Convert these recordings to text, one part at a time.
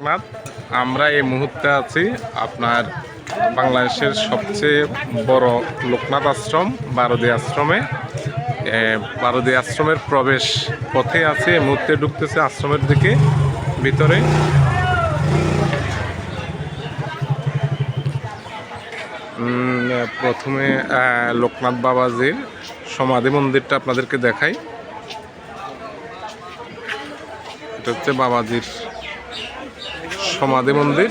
লোকনাথ আমরা এই মুহূর্তে আছি আপনার বাংলাদেশের সবচেয়ে বড় লোকনাথ আশ্রম, বারদী আশ্রমে। বারদী আশ্রমের প্রবেশ পথে আছে, এই মুহূর্তে ঢুকতেছে আশ্রমের দিকে, ভিতরে। প্রথমে লোকনাথ বাবাজির সমাধি মন্দিরটা আপনাদেরকে দেখাই। এটা হচ্ছে বাবাজির সমাধি মন্দির।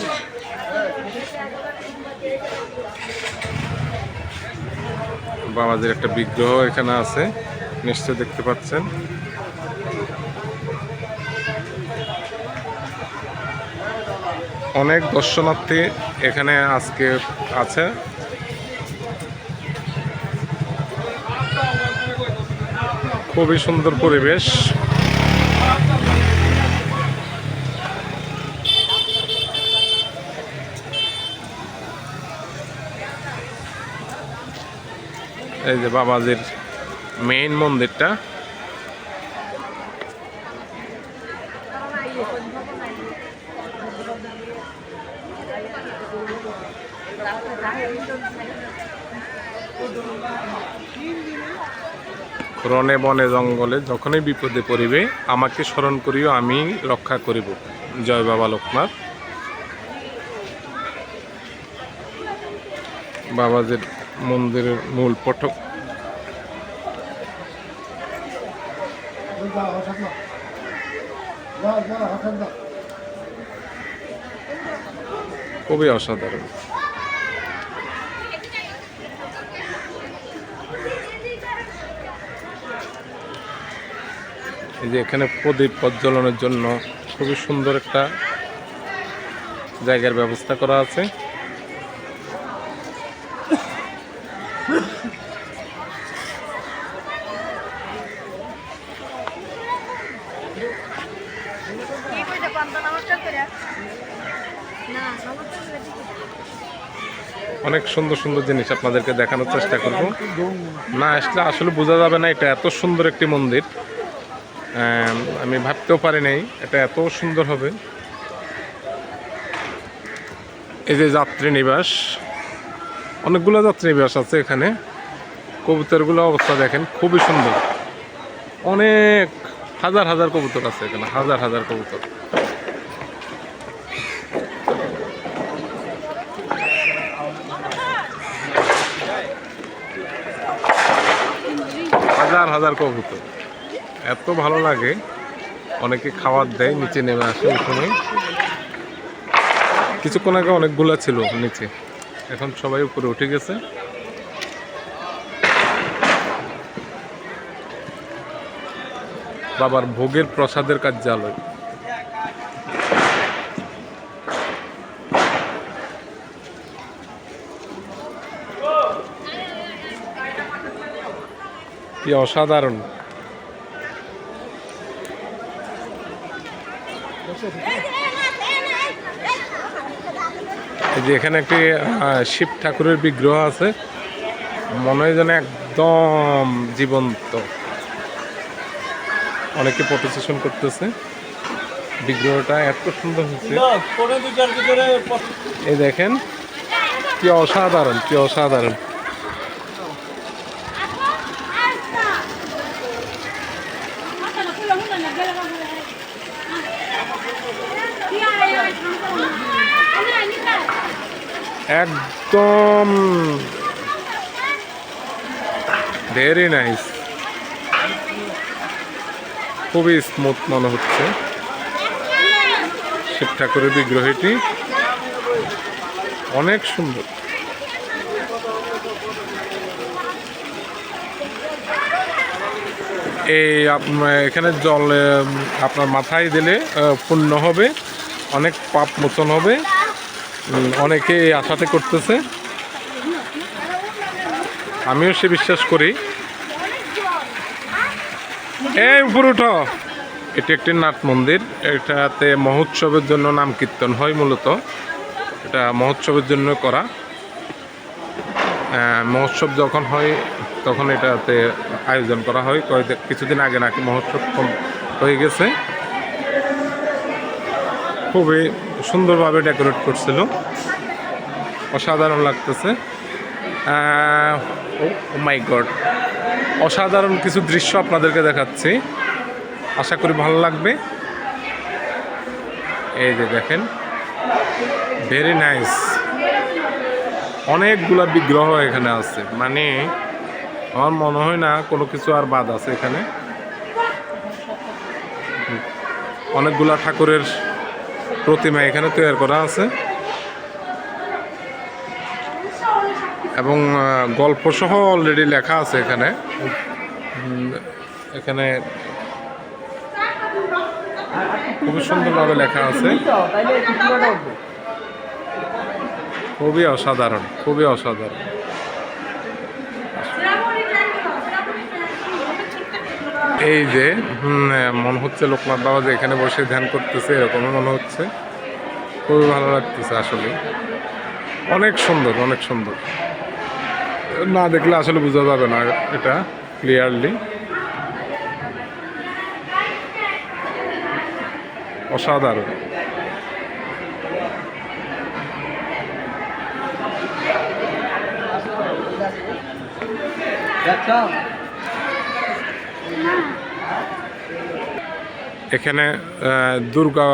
বাবাজির একটা বিগ্রহ এখানে আছে, নিশ্চয় দেখতে পাচ্ছেন। অনেক দর্শনার্থী এখানে আজকে আছে। খুবই সুন্দর পরিবেশ। এই যে বাবাজির মেইন মন্দিরটা। রনে বনে জঙ্গলে যখনই বিপদে পড়িবে, আমাকে স্মরণ করিও, আমি রক্ষা করিব। জয় বাবা লোকনাথ। বাবাজির মন্দিরের মূল ফটক খুবই অসাধারণ। এই যে এখানে প্রদীপ প্রজ্বলনের জন্য খুবই সুন্দর একটা জায়গার ব্যবস্থা করা আছে কি কইতে পান্তা নমস্কার করে না নমস্কার করে ঠিক আছে। অনেক সুন্দর সুন্দর জিনিস আপনাদেরকে দেখানোর চেষ্টা করব। না আসলে আসলে বোঝা যাবে না এটা এত সুন্দর একটি মন্দির। আম, ভাবতেও পারি নাই এটা এত সুন্দর হবে। এই যে যাত্রী নিবাস অনেকগুলো যাত্রী নিবাস আছে এখানে। কবুতরগুলো অবস্থা দেখেন খুবই সুন্দর। অনেক হাজার হাজার কবুতর আছে এখানে হাজার হাজার কবুতর। হাজার কবুতর। এত ভালো লাগে। অনেকে খাবার দেয়, নিচে নেমে আসে ওই সময়। কিছুক্ষণ আগে অনেকগুলো ছিল নিচে। এখন সবাই উপরে উঠে গেছে। বাবার ভোগের প্রসাদের কার্যালয়। কি অসাধারণ। এই যে এখানে একটি শিব ঠাকুরের বিগ্রহ আছে। মনে হয় যেন একদম জীবন্ত। অনেকে প্রতিষ্ঠিত করতেছে। বিগ্রহটা এত সুন্দর ভিতরে এই দেখেন কি অসাধারণ কি অসাধারণ। একদম। ভেরি নাইস খুবই স্মুথ মনে হচ্ছে। শিব ঠাকুরের বিগ্রহটি অনেক সুন্দর। এই এখানে জল আপনার মাথায় দিলে পুণ্য হবে। অনেক পাপ মোচন হবে। অনেকে এই আশাতে করতেছে। আমিও সে বিশ্বাস করি। এই, উপরে উঠো। এটি একটি নাট মন্দির। এটাতে মহোৎসবের জন্য নাম কীর্তন হয় মূলত। এটা মহোৎসবের জন্য করা। মহোৎসব যখন হয়, তখন এটাতে আয়োজন করা হয়। কিছুদিন আগে নাকি মহোৎসব হয়ে গেছে। খুবই সুন্দরভাবে ডেকোরেট করছিল। অসাধারণ লাগতেছে। ও মাই গড অসাধারণ কিছু দৃশ্য আপনাদেরকে দেখাচ্ছি। আশা করি ভালো লাগবে। এই যে দেখেন। ভেরি নাইস অনেকগুলা বিগ্রহ এখানে আছে। মানে আমার মনে হয় না কোনো কিছু আর বাদ আছে এখানে। অনেকগুলা ঠাকুরের প্রতিমা এখানে তৈরি করা আছে। এবং গল্প সহ অলরেডি লেখা আছে এখানে। এখানে খুবই সুন্দরভাবে লেখা আছে। খুবই অসাধারণ খুবই অসাধারণ। এই যে মনে হচ্ছে লোকনাথ বাবা যে এখানে বসে ধ্যান করতেছে, এরকমই মনে হচ্ছে। খুবই ভালো লাগতেছে আসলে। অনেক সুন্দর অনেক সুন্দর। না দেখলে আসলে বোঝা যাবে না এটা ক্লিয়ারলি অসাধারণ। এখানে দুর্গা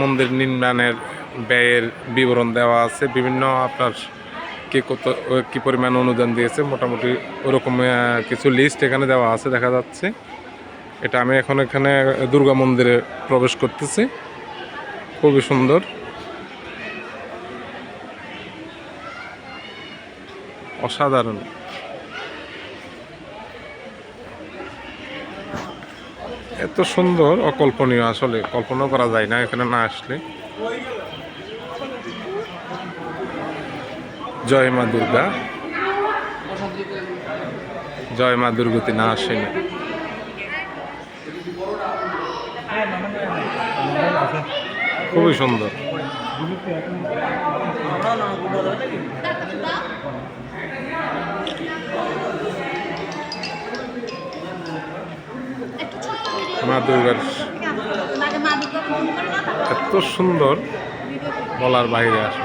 মন্দির নির্মাণের ব্যয়ের বিবরণ দেওয়া আছে। বিভিন্ন আপনার কি কত কি পরিমাণ অনুদান দিয়েছে, মোটামুটি ওরকম কিছু লিস্ট এখানে দেওয়া আছে, দেখা যাচ্ছে। এটা আমি এখন এখানে দুর্গা মন্দিরে প্রবেশ করতেছি। খুবই সুন্দর। অসাধারণ। এত সুন্দর, অকল্পনীয় আসলে কল্পনা করা যায় না এখানে না আসলে। জয় মা দুর্গা। জয় মা দুর্গতি না আসেনি। খুবই সুন্দর। মা দুর্গার এত সুন্দর বলার বাইরে আসে।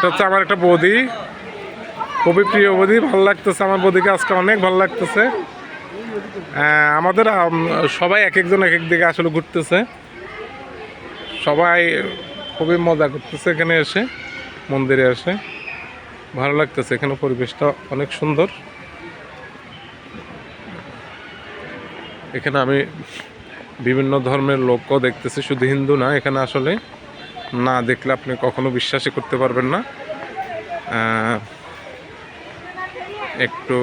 এটা হচ্ছে আমার একটা বৌদি। খুবই প্রিয় বৌদি, ভালো লাগতেছে আমার বৌদিকে আজকে, অনেক ভালো লাগতেছে। আমাদের সবাই এক একজন এক এক দিকে আসলে ঘুরতেছে। সবাই খুবই মজা করতেছে এখানে এসে, মন্দিরে এসে। ভালো লাগতেছে এখানে পরিবেশটা অনেক সুন্দর। এখানে আমি বিভিন্ন ধর্মের লোকও দেখতেছি, শুধু হিন্দু না, এখানে আসলে না দেখলে আপনি কখনো বিশ্বাসই করতে পারবেন না। একটু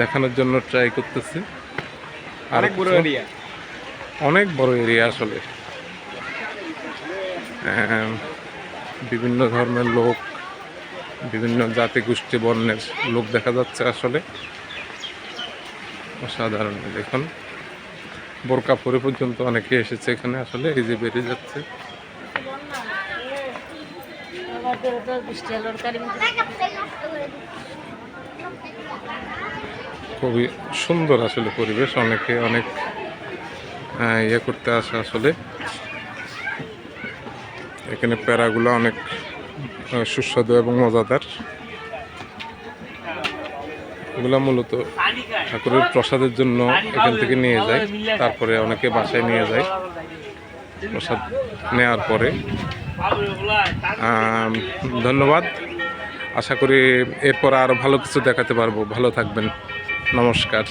দেখানোর জন্য ট্রাই করতেছি। আর অনেক বড় এরিয়া অনেক বড় এরিয়া আসলে। বিভিন্ন ধর্মের লোক বিভিন্ন জাতি গোষ্ঠী বর্ণের লোক দেখা যাচ্ছে আসলে। অসাধারণ দেখুন। বোরকা পরে পর্যন্ত অনেকে এসেছে এখানে আসলে এই যে বেরিয়ে যাচ্ছে। খুবই সুন্দর আসলে পরিবেশ, অনেকে অনেক ইয়ে করতে আসে আসলে। এখানে প্যারাগুলো অনেক সুস্বাদু এবং মজাদার। এগুলো মূলত ঠাকুরের প্রসাদের জন্য এখান থেকে নিয়ে যায়, তারপরে অনেকে বাসায় নিয়ে যায়। প্রসাদ নেওয়ার পরে ধন্যবাদ। আশা করি এরপর আরও ভালো কিছু দেখাতে পারব। ভালো থাকবেন। নমস্কার।